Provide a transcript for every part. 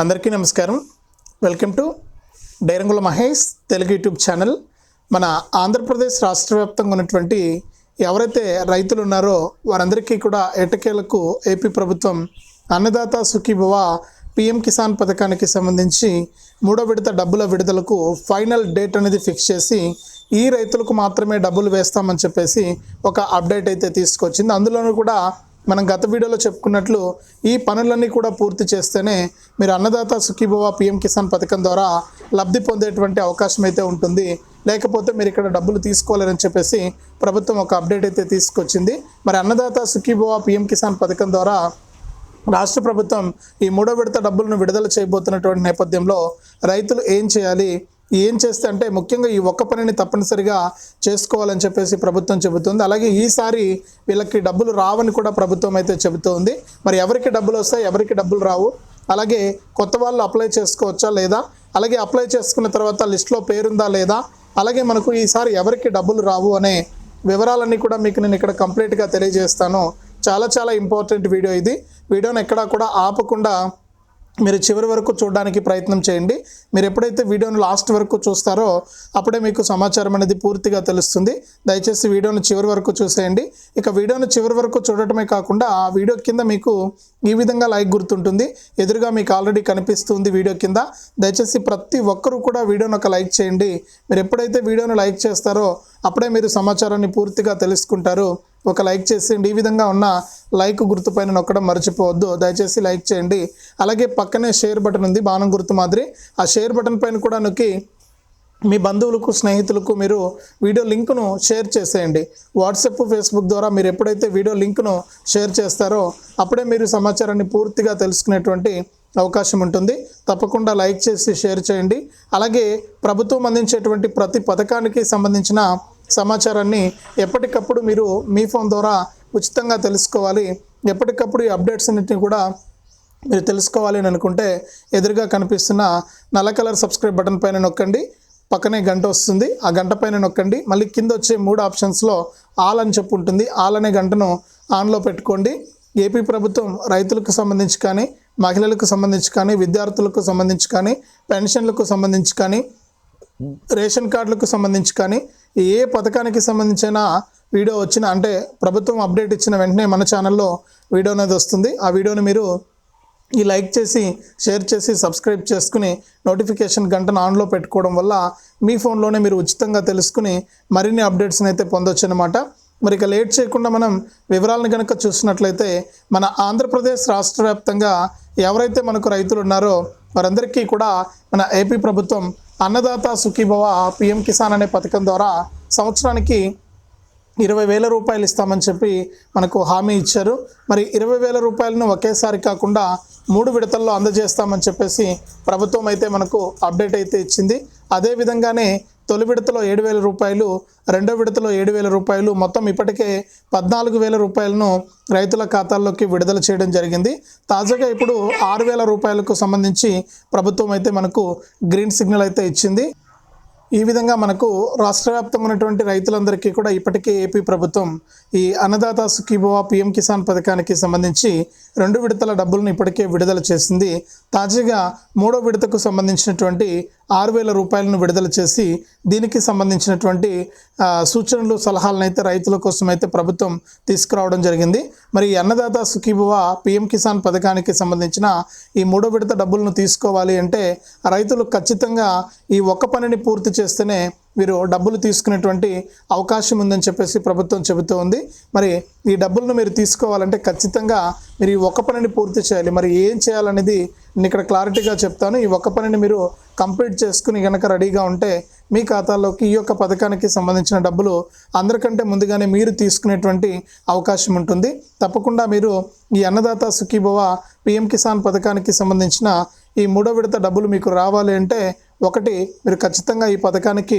అందరికీ నమస్కారం. Welcome to డైరంగుల మహేష్ తెలుగు యూట్యూబ్ ఛానల్. మన ఆంధ్రప్రదేశ్ రాష్ట్ర వ్యాప్తంగా ఉన్నటువంటి ఎవరైతే రైతులు ఉన్నారో వారందరికీ కూడా ఎటకేలకు ఏపీ ప్రభుత్వం అన్నదాత సుఖీభవ పిఎం కిసాన్ పథకానికి సంబంధించి మూడో విడత డబ్బుల విడుదలకు ఫైనల్ డేట్ అనేది ఫిక్స్ చేసి ఈ రైతులకు మాత్రమే డబ్బులు వేస్తామని చెప్పేసి ఒక అప్డేట్ అయితే తీసుకొచ్చింది. అందులోనూ కూడా మనం గత వీడియోలో చెప్పుకున్నట్లు ఈ పనులన్నీ కూడా పూర్తి చేస్తేనే మీరు అన్నదాత సుఖీభవ పిఎం కిసాన్ పథకం ద్వారా లబ్ధి పొందేటువంటి అవకాశం అయితే ఉంటుంది. లేకపోతే మీరు ఇక్కడ డబ్బులు తీసుకోలేరని చెప్పేసి ప్రభుత్వం ఒక అప్డేట్ అయితే తీసుకొచ్చింది. మరి అన్నదాత సుఖీభవ పిఎం కిసాన్ పథకం ద్వారా రాష్ట్ర ప్రభుత్వం ఈ మూడో విడత డబ్బులను విడుదల చేయబోతున్నటువంటి నేపథ్యంలో రైతులు ఏం చేయాలి? ఏం చేస్తే అంటే ముఖ్యంగా ఈ ఒక్క పనిని తప్పనిసరిగా చేసుకోవాలని చెప్పేసి ప్రభుత్వం చెబుతుంది. అలాగే ఈసారి వీళ్ళకి డబ్బులు రావని కూడా ప్రభుత్వం అయితే చెబుతోంది. మరి ఎవరికి డబ్బులు వస్తాయి ఎవరికి డబ్బులు రావు? అలాగే కొత్త వాళ్ళు అప్లై చేసుకోవచ్చా లేదా? అలాగే అప్లై చేసుకున్న తర్వాత లిస్ట్లో పేరుందా లేదా? అలాగే మనకు ఈసారి ఎవరికి డబ్బులు రావు అనే వివరాలన్నీ కూడా మీకు నేను ఇక్కడ కంప్లీట్గా తెలియజేస్తాను. చాలా చాలా ఇంపార్టెంట్ వీడియో ఇది. వీడియోని ఎక్కడా కూడా ఆపకుండా మీరు చివరి వరకు చూడడానికి ప్రయత్నం చేయండి. మీరు ఎప్పుడైతే వీడియోను లాస్ట్ వరకు చూస్తారో అప్పుడే మీకు సమాచారం అనేది పూర్తిగా తెలుస్తుంది. దయచేసి వీడియోను చివరి వరకు చూసేయండి. ఇక వీడియోను చివరి వరకు చూడటమే కాకుండా ఆ వీడియో కింద మీకు ఈ విధంగా లైక్ గుర్తుంటుంది. ఎదురుగా మీకు ఆల్రెడీ కనిపిస్తుంది వీడియో కింద. దయచేసి ప్రతి ఒక్కరూ కూడా వీడియోను ఒక లైక్ చేయండి. మీరు ఎప్పుడైతే వీడియోను లైక్ చేస్తారో అప్పుడే మీరు సమాచారాన్ని పూర్తిగా తెలుసుకుంటారు. ఒక లైక్ చేసేయండి. ఈ విధంగా ఉన్న లైక్ గుర్తుపైన నొక్కడం మర్చిపోవద్దు. దయచేసి లైక్ చేయండి. అలాగే పక్కనే షేర్ బటన్ ఉంది బాణం గుర్తు మాదిరి. ఆ షేర్ బటన్ పైన కూడా నొక్కి మీ బంధువులకు స్నేహితులకు మీరు వీడియో లింక్ను షేర్ చేసేయండి. వాట్సాప్ ఫేస్బుక్ ద్వారా మీరు ఎప్పుడైతే వీడియో లింక్ను షేర్ చేస్తారో అప్పుడే మీరు సమాచారాన్ని పూర్తిగా తెలుసుకునేటువంటి అవకాశం ఉంటుంది. తప్పకుండా లైక్ చేసి షేర్ చేయండి. అలాగే ప్రభుత్వం అందించేటువంటి ప్రతి పథకానికి సంబంధించిన సమాచారాన్ని ఎప్పటికప్పుడు మీరు మీ ఫోన్ ద్వారా ఉచితంగా తెలుసుకోవాలి. ఎప్పటికప్పుడు ఈ అప్డేట్స్ అన్నింటినీ కూడా మీరు తెలుసుకోవాలి అని అనుకుంటే ఎదురుగా కనిపిస్తున్న నల్ల కలర్ సబ్స్క్రైబ్ బటన్ పైన నొక్కండి. పక్కనే గంట వస్తుంది. ఆ గంట పైన నొక్కండి. మళ్ళీ కింద వచ్చే మూడు ఆప్షన్స్లో ఆల్ అని చెప్పు ఉంటుంది. ఆల్ అనే గంటను ఆన్లో పెట్టుకోండి. ఏపీ ప్రభుత్వం రైతులకు సంబంధించి కానీ మహిళలకు సంబంధించి కానీ విద్యార్థులకు సంబంధించి కానీ పెన్షన్లకు సంబంధించి కానీ రేషన్ కార్డులకు సంబంధించి కానీ ఏ పథకానికి సంబంధించిన వీడియో వచ్చిన అంటే ప్రభుత్వం అప్డేట్ ఇచ్చిన వెంటనే మన ఛానల్లో వీడియో అనేది వస్తుంది. ఆ వీడియోని మీరు ఈ లైక్ చేసి షేర్ చేసి సబ్స్క్రైబ్ చేసుకుని నోటిఫికేషన్ గంటను ఆన్లో పెట్టుకోవడం వల్ల మీ ఫోన్లోనే మీరు ఉచితంగా తెలుసుకుని మరిన్ని అప్డేట్స్ని అయితే పొందొచ్చు అనమాట మరి ఇక లేట్ చేయకుండా మనం వివరాలను కనుక చూసినట్లయితే మన ఆంధ్రప్రదేశ్ రాష్ట్ర వ్యాప్తంగా ఎవరైతే మనకు రైతులు ఉన్నారో వారందరికీ కూడా మన ఏపీ ప్రభుత్వం అన్నదాత సుఖీభవ పిఎం కిసాన్ అనే పథకం ద్వారా సంవత్సరానికి ఇరవై వేల రూపాయలు ఇస్తామని చెప్పి మనకు హామీ ఇచ్చారు. మరి ఇరవై వేల రూపాయలను ఒకేసారి కాకుండా మూడు విడతల్లో అందజేస్తామని చెప్పేసి ప్రభుత్వం అయితే మనకు అప్డేట్ అయితే ఇచ్చింది. అదే విధంగానే తొలి విడతలో ఏడు వేల రూపాయలు రెండో విడతలో ఏడు వేల రూపాయలు మొత్తం ఇప్పటికే పద్నాలుగు వేల రూపాయలను రైతుల ఖాతాల్లోకి విడుదల చేయడం జరిగింది. తాజాగా ఇప్పుడు ఆరు వేల రూపాయలకు సంబంధించి ప్రభుత్వం అయితే మనకు గ్రీన్ సిగ్నల్ అయితే ఇచ్చింది. ఈ విధంగా మనకు రాష్ట్ర వ్యాప్తంగా రైతులందరికీ కూడా ఇప్పటికే ఏపీ ప్రభుత్వం ఈ అన్నదాత సుఖీభవ పిఎం కిసాన్ పథకానికి సంబంధించి రెండు విడతల డబ్బులను ఇప్పటికే విడుదల చేసింది. తాజాగా మూడో విడతకు సంబంధించినటువంటి ఆరు వేల రూపాయలను విడుదల చేసి దీనికి సంబంధించినటువంటి సూచనలు సలహాలను అయితే రైతుల కోసం అయితే ప్రభుత్వం తీసుకురావడం జరిగింది. మరి అన్నదాత సుఖీభవ పిఎం కిసాన్ పథకానికి సంబంధించిన ఈ మూడో విడత డబ్బులను తీసుకోవాలి అంటే రైతులు ఖచ్చితంగా ఈ ఒక్క పనిని పూర్తి చేస్తేనే వీరు డబ్బులు తీసుకునేటువంటి అవకాశం ఉందని చెప్పేసి ప్రభుత్వం చెబుతూ ఉంది. మరి ఈ డబ్బులను మీరు తీసుకోవాలంటే ఖచ్చితంగా మీరు ఈ ఒక్క పనిని పూర్తి చేయాలి. మరి ఏం చేయాలనేది నేను ఇక్కడ క్లారిటీగా చెప్తాను. ఈ ఒక్క పనిని మీరు కంప్లీట్ చేసుకుని కనుక రెడీగా ఉంటే మీ ఖాతాలోకి ఈ యొక్క పథకానికి సంబంధించిన డబ్బులు అందరికంటే ముందుగానే మీరు తీసుకునేటువంటి అవకాశం ఉంటుంది. తప్పకుండా మీరు ఈ అన్నదాత సుఖీభవ పిఎం కిసాన్ పథకానికి సంబంధించిన ఈ మూడో విడత డబ్బులు మీకు రావాలి అంటే ఒకటి మీరు ఖచ్చితంగా ఈ పథకానికి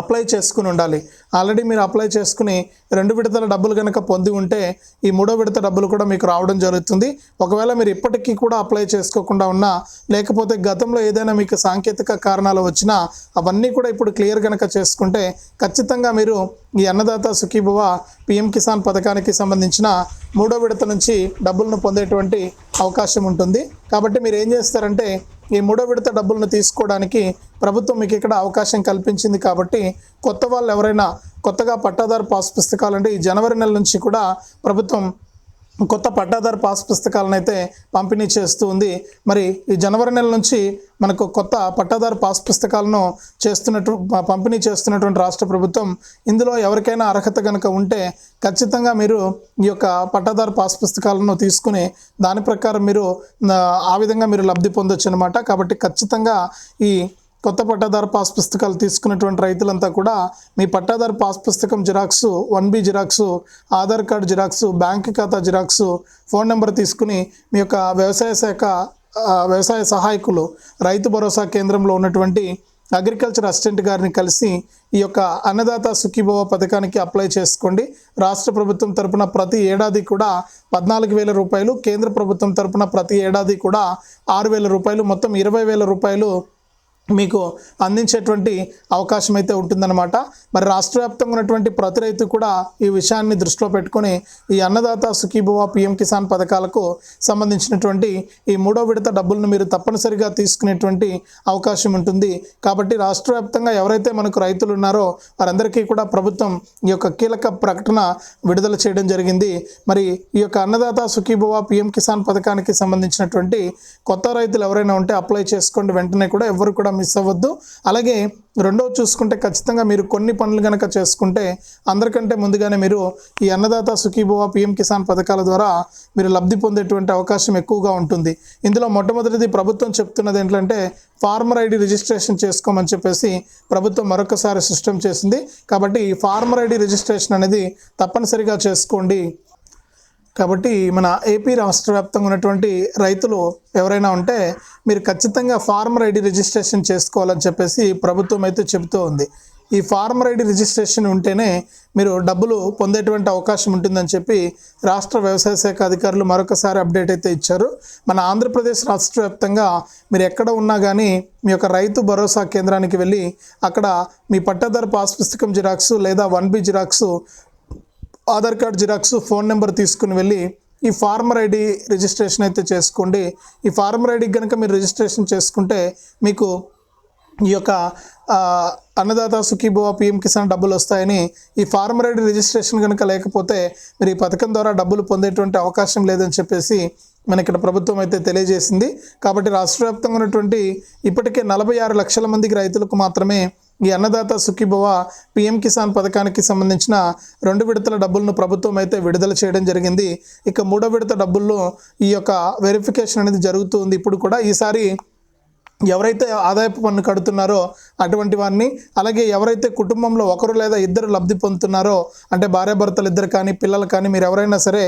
అప్లై చేసుకుని ఉండాలి. ఆల్రెడీ మీరు అప్లై చేసుకుని రెండు విడతల డబ్బులు కనుక పొంది ఉంటే ఈ మూడో విడత డబ్బులు కూడా మీకు రావడం జరుగుతుంది. ఒకవేళ మీరు ఇప్పటికీ కూడా అప్లై చేసుకోకుండా ఉన్నా లేకపోతే గతంలో ఏదైనా మీకు సాంకేతిక కారణాలు వచ్చినా అవన్నీ కూడా ఇప్పుడు క్లియర్ కనుక చేసుకుంటే ఖచ్చితంగా మీరు ఈ అన్నదాత సుఖీభవ పిఎం కిసాన్ పథకానికి సంబంధించిన మూడో విడత నుంచి డబ్బులను పొందేటువంటి అవకాశం ఉంటుంది. కాబట్టి మీరు ఏం చేస్తారంటే ఈ మూడో విడత డబ్బులను తీసుకోవడానికి ప్రభుత్వం మీకు ఇక్కడ అవకాశం కల్పించింది కాబట్టి కొత్త వాళ్ళు ఎవరైనా కొత్తగా పట్టాదారు పాస్ పుస్తకాలు అంటే ఈ జనవరి నెల నుంచి కూడా ప్రభుత్వం కొత్త పట్టాదారు పాస్ పుస్తకాలను అయితే పంపిణీ చేస్తూ ఉంది. మరి ఈ జనవరి నెల నుంచి మనకు కొత్త పట్టాదారు పాస్ పుస్తకాలను చేస్తున్నట్టు పంపిణీ చేస్తున్నటువంటి రాష్ట్ర ప్రభుత్వం ఇందులో ఎవరికైనా అర్హత కనుక ఉంటే ఖచ్చితంగా మీరు ఈ యొక్క పట్టాదారు పాస్ పుస్తకాలను తీసుకుని దాని ప్రకారం మీరు ఆ విధంగా మీరు లబ్ధి పొందొచ్చు అనమాట కాబట్టి ఖచ్చితంగా ఈ కొత్త పట్టాదారు పాస్ పుస్తకాలు తీసుకున్నటువంటి రైతులంతా కూడా మీ పట్టాదారు పాస్ పుస్తకం xerox one B xerox Aadhaar card xerox bank ఖాతా జిరాక్స్ ఫోన్ నెంబర్ తీసుకుని మీ యొక్క వ్యవసాయ శాఖ వ్యవసాయ సహాయకులు రైతు భరోసా కేంద్రంలో ఉన్నటువంటి అగ్రికల్చర్ అసిస్టెంట్ గారిని కలిసి ఈ యొక్క అన్నదాత సుఖీభవ పథకానికి అప్లై చేసుకోండి. రాష్ట్ర ప్రభుత్వం తరపున ప్రతి ఏడాది కూడా పద్నాలుగు వేల రూపాయలు కేంద్ర ప్రభుత్వం తరపున ప్రతి ఏడాది కూడా ఆరు వేల రూపాయలు మొత్తం ఇరవై వేల రూపాయలు మీకు అందించేటువంటి అవకాశం అయితే ఉంటుందన్నమాట. మరి రాష్ట్ర వ్యాప్తంగా ఉన్నటువంటి ప్రతి రైతు కూడా ఈ విషయాన్ని దృష్టిలో పెట్టుకొని ఈ అన్నదాత సుఖీభవ పిఎం కిసాన్ పథకాలకు సంబంధించినటువంటి ఈ మూడో విడత డబ్బులను మీరు తప్పనిసరిగా తీసుకునేటువంటి అవకాశం ఉంటుంది. కాబట్టి రాష్ట్ర వ్యాప్తంగా ఎవరైతే మనకు రైతులు ఉన్నారో వారందరికీ కూడా ప్రభుత్వం ఈ యొక్క కీలక ప్రకటన విడుదల చేయడం జరిగింది. మరి ఈ యొక్క అన్నదాత సుఖీభవ పిఎం కిసాన్ పథకానికి సంబంధించినటువంటి కొత్త రైతులు ఎవరైనా ఉంటే అప్లై చేసుకోండి. వెంటనే కూడా ఎవరు కూడా మిస్ అవ్వద్దు. అలాగే రెండో చూసుకుంటే ఖచ్చితంగా మీరు కొన్ని పనులు కనుక చేసుకుంటే అందరికంటే ముందుగానే మీరు ఈ అన్నదాత సుఖీభవ పిఎం కిసాన్ పథకాల ద్వారా మీరు లబ్ధి పొందేటువంటి అవకాశం ఎక్కువగా ఉంటుంది. ఇందులో మొట్టమొదటిది ప్రభుత్వం చెప్తున్నది ఏంటంటే ఫార్మర్ ఐడి రిజిస్ట్రేషన్ చేసుకోమని చెప్పేసి ప్రభుత్వం మరొకసారి సిస్టమ్ చేసింది. కాబట్టి ఈ ఫార్మర్ ఐడి రిజిస్ట్రేషన్ అనేది తప్పనిసరిగా చేసుకోండి. కాబట్టి మన ఏపీ రాష్ట్ర వ్యాప్తంగా ఉన్నటువంటి రైతులు ఎవరైనా ఉంటే మీరు ఖచ్చితంగా ఫార్మర్ ఐడి రిజిస్ట్రేషన్ చేసుకోవాలని చెప్పేసి ప్రభుత్వం అయితే చెబుతూ ఉంది. ఈ ఫార్మర్ ఐడి రిజిస్ట్రేషన్ ఉంటేనే మీరు డబ్బులు పొందేటువంటి అవకాశం ఉంటుందని చెప్పి రాష్ట్ర వ్యవసాయ శాఖ అధికారులు మరొకసారి అప్డేట్ అయితే ఇచ్చారు. మన ఆంధ్రప్రదేశ్ రాష్ట్ర వ్యాప్తంగా మీరు ఎక్కడ ఉన్నా కానీ మీ యొక్క రైతు భరోసా కేంద్రానికి వెళ్ళి అక్కడ మీ పట్టాదారు పాస్ పుస్తకం జిరాక్స్ లేదా one B xerox Aadhaar card xerox phone number తీసుకుని వెళ్ళి ఈ ఫార్మర్ ఐడి రిజిస్ట్రేషన్ అయితే చేసుకోండి. ఈ ఫార్మర్ ఐడి కనుక మీరు రిజిస్ట్రేషన్ చేసుకుంటే మీకు ఈ యొక్క అన్నదాత సుఖీభవ పిఎం కిసాన్ డబ్బులు వస్తాయని ఈ ఫార్మర్ ఐడి రిజిస్ట్రేషన్ కనుక లేకపోతే మీరు ఈ పథకం ద్వారా డబ్బులు పొందేటువంటి అవకాశం లేదని చెప్పేసి మన ఇక్కడ ప్రభుత్వం అయితే తెలియజేసింది. కాబట్టి రాష్ట్ర వ్యాప్తంగా ఉన్నటువంటి ఇప్పటికే నలభై ఆరు లక్షల మందికి రైతులకు మాత్రమే ఈ అన్నదాత సుఖీభవ పిఎం కిసాన్ పథకానికి సంబంధించిన రెండు విడతల డబ్బులను ప్రభుత్వం అయితే విడుదల చేయడం జరిగింది. ఇక మూడో విడత డబ్బుల్లో ఈ యొక్క వెరిఫికేషన్ అనేది జరుగుతుంది ఇప్పుడు కూడా ఈసారి ఎవరైతే ఆదాయపు పన్ను కడుతున్నారో అటువంటి వారిని. అలాగే ఎవరైతే కుటుంబంలో ఒకరు లేదా ఇద్దరు లబ్ధి పొందుతున్నారో అంటే భార్యాభర్తలు ఇద్దరు కానీ పిల్లలు కానీ మీరు ఎవరైనా సరే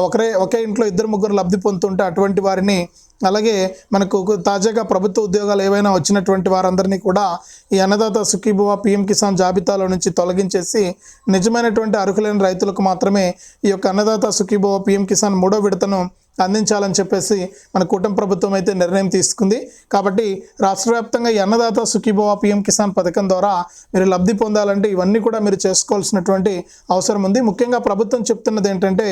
ఒకరే ఒకే ఇంట్లో ఇద్దరు ముగ్గురు లబ్ధి పొందుతుంటే అటువంటి వారిని అలాగే మనకు తాజాగా ప్రభుత్వ ఉద్యోగాలు ఏవైనా వచ్చినటువంటి వారందరినీ కూడా ఈ అన్నదాత సుఖీభువ పిఎం కిసాన్ జాబితాలో నుంచి తొలగించేసి నిజమైనటువంటి అర్హులైన రైతులకు మాత్రమే ఈ యొక్క అన్నదాత సుఖీభువ పిఎం కిసాన్ మూడో విడతను అందించాలని చెప్పేసి మన కూటమి ప్రభుత్వం అయితే నిర్ణయం తీసుకుంది. కాబట్టి రాష్ట్ర వ్యాప్తంగా ఈ అన్నదాత సుఖీభవ పిఎం కిసాన్ పథకం ద్వారా మీరు లబ్ధి పొందాలంటే ఇవన్నీ కూడా మీరు చేసుకోవాల్సినటువంటి అవసరం ఉంది. ముఖ్యంగా ప్రభుత్వం చెప్తున్నది ఏంటంటే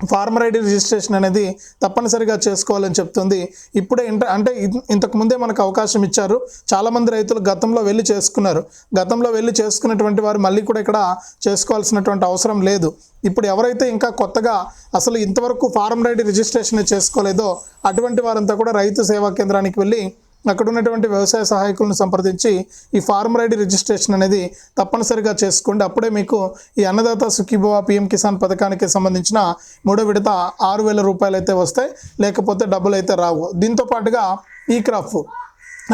ఫార్మర్ ఐడి రిజిస్ట్రేషన్ అనేది తప్పనిసరిగా చేసుకోవాలని చెప్తుంది. ఇప్పుడే ఇంట అంటే ఇంతకు ముందే మనకు అవకాశం ఇచ్చారు. చాలామంది రైతులు గతంలో వెళ్ళి చేసుకున్నారు. గతంలో వెళ్ళి చేసుకున్నటువంటి వారు మళ్ళీ కూడా ఇక్కడ చేసుకోవాల్సినటువంటి అవసరం లేదు. ఇప్పుడు ఎవరైతే ఇంకా కొత్తగా అసలు ఇంతవరకు ఫార్మర్ ఐడి రిజిస్ట్రేషన్ చేసుకోలేదో అటువంటి వారంతా కూడా రైతు సేవా కేంద్రానికి వెళ్ళి అక్కడ ఉన్నటువంటి వ్యవసాయ సహాయకులను సంప్రదించి ఈ ఫార్మర్ ఐడి రిజిస్ట్రేషన్ అనేది తప్పనిసరిగా చేసుకోండి. అప్పుడే మీకు ఈ అన్నదాత సుఖీభవ పిఎం కిసాన్ పథకానికి సంబంధించిన మూడో విడత ఆరు వేల రూపాయలు అయితే వస్తాయి లేకపోతే డబ్బులు అయితే రావు. దీంతో పాటుగా ఈ క్రాప్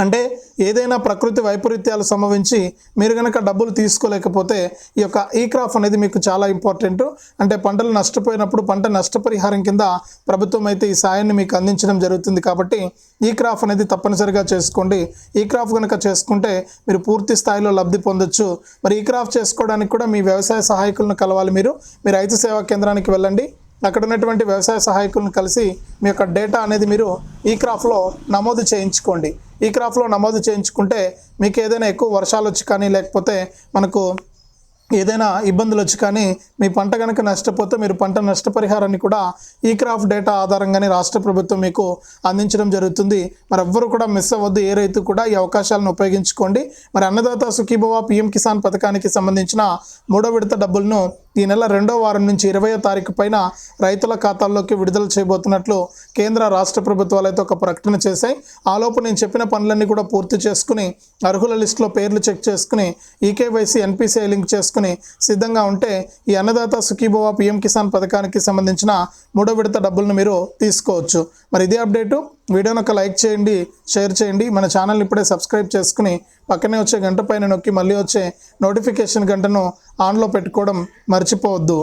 అంటే ఏదైనా ప్రకృతి వైపరీత్యాలు సంభవించి మీరు కనుక డబ్బులు తీసుకోలేకపోతే ఈ యొక్క ఈ క్రాప్ అనేది మీకు చాలా ఇంపార్టెంట్. అంటే పంటలు నష్టపోయినప్పుడు పంట నష్టపరిహారం కింద ప్రభుత్వం అయితే ఈ సాయాన్ని మీకు అందించడం జరుగుతుంది కాబట్టి ఈ క్రాప్ అనేది తప్పనిసరిగా చేసుకోండి. ఈ క్రాప్ కనుక చేసుకుంటే మీరు పూర్తి స్థాయిలో లబ్ధి పొందొచ్చు. మరి ఈ క్రాప్ చేసుకోవడానికి కూడా మీ వ్యవసాయ సహాయకులను కలవాలి మీరు. మీ రైతు సేవా కేంద్రానికి వెళ్ళండి. అక్కడ ఉన్నటువంటి వ్యవసాయ సహాయకులను కలిసి మీ యొక్క డేటా అనేది మీరు ఈ క్రాఫ్లో నమోదు చేయించుకోండి. ఈ క్రాఫ్లో నమోదు చేయించుకుంటే మీకు ఏదైనా ఎక్కువ వర్షాలు వచ్చి కానీ లేకపోతే మనకు ఏదైనా ఇబ్బందులు వచ్చి కానీ మీ పంట కనుక నష్టపోతే మీరు పంట నష్టపరిహారాన్ని కూడా ఈ క్రాఫ్ట్ డేటా ఆధారంగానే రాష్ట్ర ప్రభుత్వం మీకు అందించడం జరుగుతుంది. మరి ఎవ్వరు కూడా మిస్ అవ్వద్దు. ఏ రైతు కూడా ఈ అవకాశాలను ఉపయోగించుకోండి. మరి అన్నదాత సుఖీభవ పిఎం కిసాన్ పథకానికి సంబంధించిన మూడో విడత డబ్బులను ఈ నెల రెండో వారం నుంచి ఇరవయో తారీఖు పైన రైతుల ఖాతాల్లోకి విడుదల చేయబోతున్నట్లు కేంద్ర రాష్ట్ర ప్రభుత్వాలు అయితే ఒక ప్రకటన చేశాయి. ఆలోపు నేను చెప్పిన పనులన్నీ కూడా పూర్తి చేసుకుని అర్హుల లిస్టులో పేర్లు చెక్ చేసుకుని ఈకేవైసీ ఎన్పిసిఐ లింక్ చేసుకుని సిద్ధంగా ఉంటే ఈ అన్నదాత సుఖీభవ పిఎం కిసాన్ పథకానికి సంబంధించిన మూడో విడత డబ్బులను మీరు తీసుకోవచ్చు. మరి ఇదే అప్డేటు. వీడియోని ఒక లైక్ చేయండి షేర్ చేయండి. మన ఛానల్ ఇప్పుడే సబ్స్క్రైబ్ చేసుకుని పక్కనే వచ్చే గంట పైన నొక్కి మళ్ళీ వచ్చే నోటిఫికేషన్ గంటను ఆన్లో పెట్టుకోవడం మర్చిపోవద్దు.